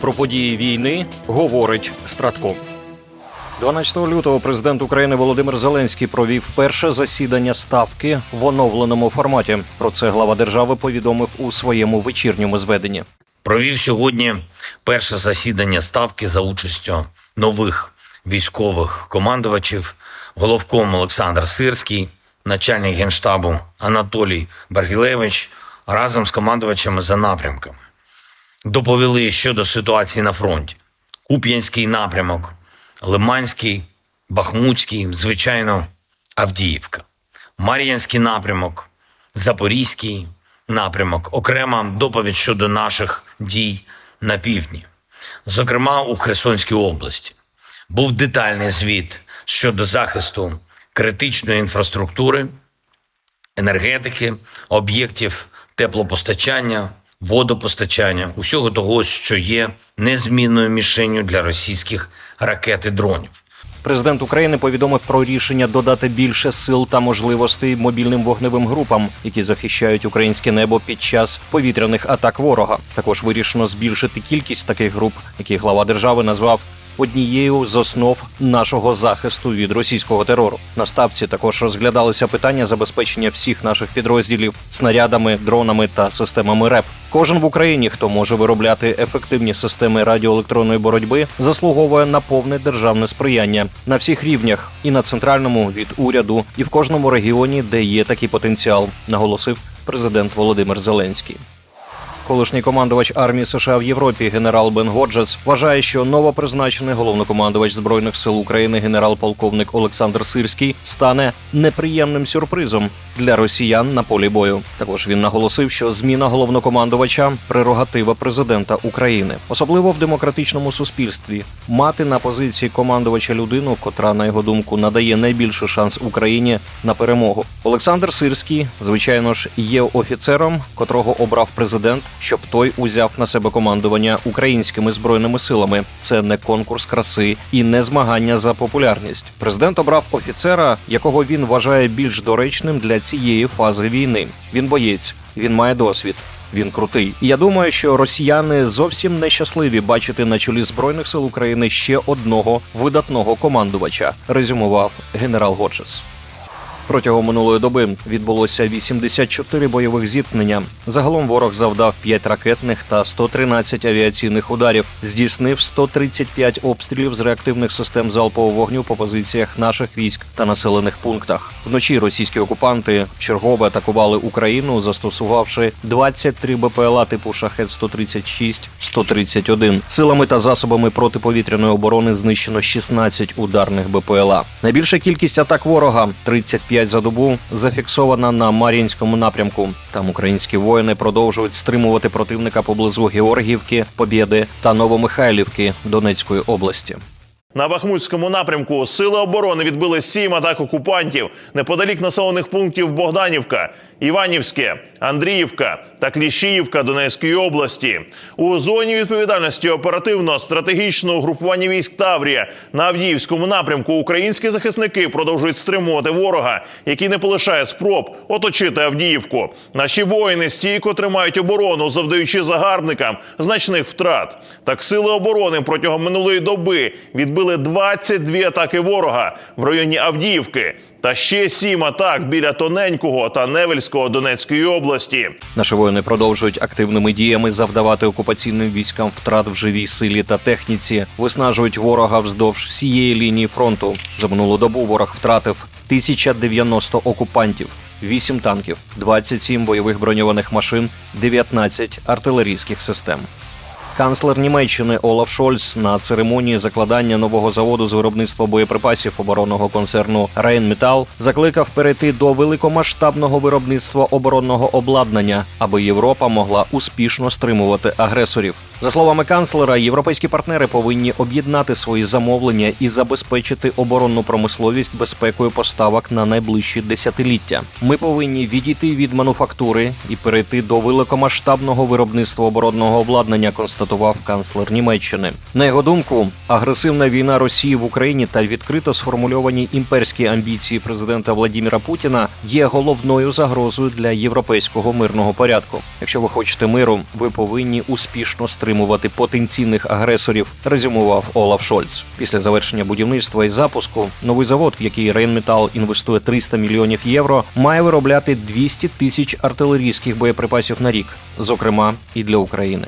Про події війни говорить Стратко. 12 лютого президент України Володимир Зеленський провів перше засідання ставки в оновленому форматі. Про це глава держави повідомив у своєму вечірньому зведенні. провів сьогодні перше засідання ставки за участю нових військових командувачів, головком Олександр Сирський, начальник генштабу Анатолій Баргілевич разом з командувачами за напрямками. Доповіли щодо ситуації на фронті. Куп'янський напрямок, Лиманський, Бахмутський, звичайно, Авдіївка, Мар'янський напрямок, Запорізький напрямок, окрема доповідь щодо наших дій на півдні, зокрема у Херсонській області. Був детальний звіт щодо захисту критичної інфраструктури, енергетики, об'єктів теплопостачання, водопостачання, усього того, що є незмінною мішенню для російських ракет і дронів. Президент України повідомив про рішення додати більше сил та можливостей мобільним вогневим групам, які захищають українське небо під час повітряних атак ворога. Також вирішено збільшити кількість таких груп, які глава держави назвав однією з основ нашого захисту від російського терору. На ставці також розглядалися питання забезпечення всіх наших підрозділів снарядами, дронами та системами РЕП. Кожен в Україні, хто може виробляти ефективні системи радіоелектронної боротьби, заслуговує на повне державне сприяння на всіх рівнях і на центральному від уряду, і в кожному регіоні, де є такий потенціал, наголосив президент Володимир Зеленський. Колишній командувач армії США в Європі генерал Бен Годжес вважає, що новопризначений головнокомандувач збройних сил України генерал-полковник Олександр Сирський стане неприємним сюрпризом для росіян на полі бою. Також він наголосив, що зміна головнокомандувача прерогатива президента України, особливо в демократичному суспільстві. Мати на позиції командувача людину, котра на його думку надає найбільший шанс Україні на перемогу. Олександр Сирський, звичайно ж, є офіцером, котрого обрав президент, щоб той узяв на себе командування українськими збройними силами. Це не конкурс краси і не змагання за популярність. Президент обрав офіцера, якого він вважає більш доречним для цієї фази війни. Він боєць, він має досвід. Він крутий. І я думаю, що росіяни зовсім нещасливі бачити на чолі збройних сил України ще одного видатного командувача. Резюмував генерал Годжес. Протягом минулої доби відбулося 84 бойових зіткнення. Загалом ворог завдав 5 ракетних та 113 авіаційних ударів, здійснив 135 обстрілів з реактивних систем залпового вогню по позиціях наших військ та населених пунктах. Вночі російські окупанти вчергове атакували Україну, застосувавши 23 БПЛА типу шахет 136 131 Силами та засобами протиповітряної оборони знищено 16 ударних БПЛА. Найбільша кількість атак ворога 35 за добу зафіксована на Мар'їнському напрямку. Там українські воїни продовжують стримувати противника поблизу Георгіївки, Побєди та Новомихайлівки Донецької області. На Бахмутському напрямку сили оборони відбили сім атак окупантів неподалік населених пунктів Богданівка, Іванівське, Андріївка та Кліщіївка Донецької області. У зоні відповідальності оперативно-стратегічного угрупування військ Таврія на Авдіївському напрямку українські захисники продовжують стримувати ворога, який не полишає спроб оточити Авдіївку. Наші воїни стійко тримають оборону, завдаючи загарбникам значних втрат. Так сили оборони протягом минулої доби відбили 22 атаки ворога в районі Авдіївки та ще сім атак біля Тоненького та Невельського Донецької області. Наші воїни продовжують активними діями завдавати окупаційним військам втрат в живій силі та техніці, виснажують ворога вздовж всієї лінії фронту. За минулу добу ворог втратив 1090 окупантів, 8 танків, 27 бойових броньованих машин, 19 артилерійських систем. Канцлер Німеччини Олаф Шольц на церемонії закладання нового заводу з виробництва боєприпасів оборонного концерну Рейнметал закликав перейти до великомасштабного виробництва оборонного обладнання, аби Європа могла успішно стримувати агресорів. За словами канцлера, європейські партнери повинні об'єднати свої замовлення і забезпечити оборонну промисловість безпекою поставок на найближчі десятиліття. Ми повинні відійти від мануфактури і перейти до великомасштабного виробництва оборонного обладнання. Констатував констатував канцлер Німеччини. На його думку, агресивна війна Росії в Україні та відкрито сформульовані імперські амбіції президента Владіміра Путіна є головною загрозою для європейського мирного порядку. Якщо ви хочете миру, ви повинні успішно стримувати потенційних агресорів, резюмував Олаф Шольц. Після завершення будівництва і запуску новий завод, в який Рейнметал інвестує 300 мільйонів євро, має виробляти 200 тисяч артилерійських боєприпасів на рік, зокрема і для України.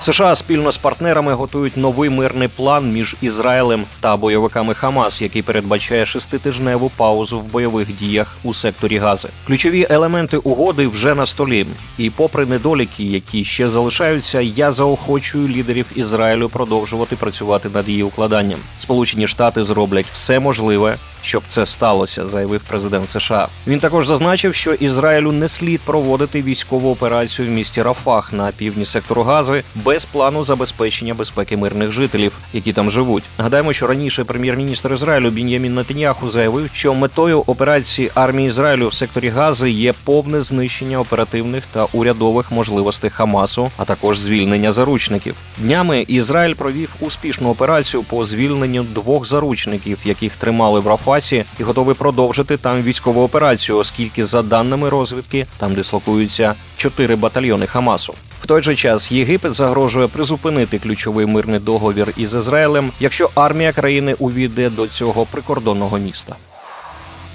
США спільно з партнерами готують новий мирний план між Ізраїлем та бойовиками Хамас, який передбачає шеститижневу паузу в бойових діях у секторі Гази. Ключові елементи угоди вже на столі. І, попри недоліки, які ще залишаються, я заохочую лідерів Ізраїлю продовжувати працювати над її укладанням. Сполучені Штати зроблять все можливе, щоб це сталося, заявив президент США. Він також зазначив, що Ізраїлю не слід проводити військову операцію в місті Рафах на півдні сектору Гази без плану забезпечення безпеки мирних жителів, які там живуть. Нагадаємо, що раніше прем'єр-міністр Ізраїлю Бін'ямін Нетаньяху заявив, що метою операції армії Ізраїлю в секторі Гази є повне знищення оперативних та урядових можливостей Хамасу, а також звільнення заручників. Днями Ізраїль провів успішну операцію по звільненню двох заручників, яких тримали в Рафасі, і готовий продовжити там військову операцію, оскільки, за даними розвідки, там дислокуються чотири батальйони Хамасу. В той же час Єгипет загрожує призупинити ключовий мирний договір із Ізраїлем, якщо армія країни увійде до цього прикордонного міста.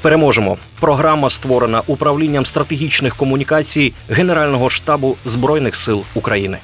Переможемо. Програма створена управлінням стратегічних комунікацій Генерального штабу збройних сил України.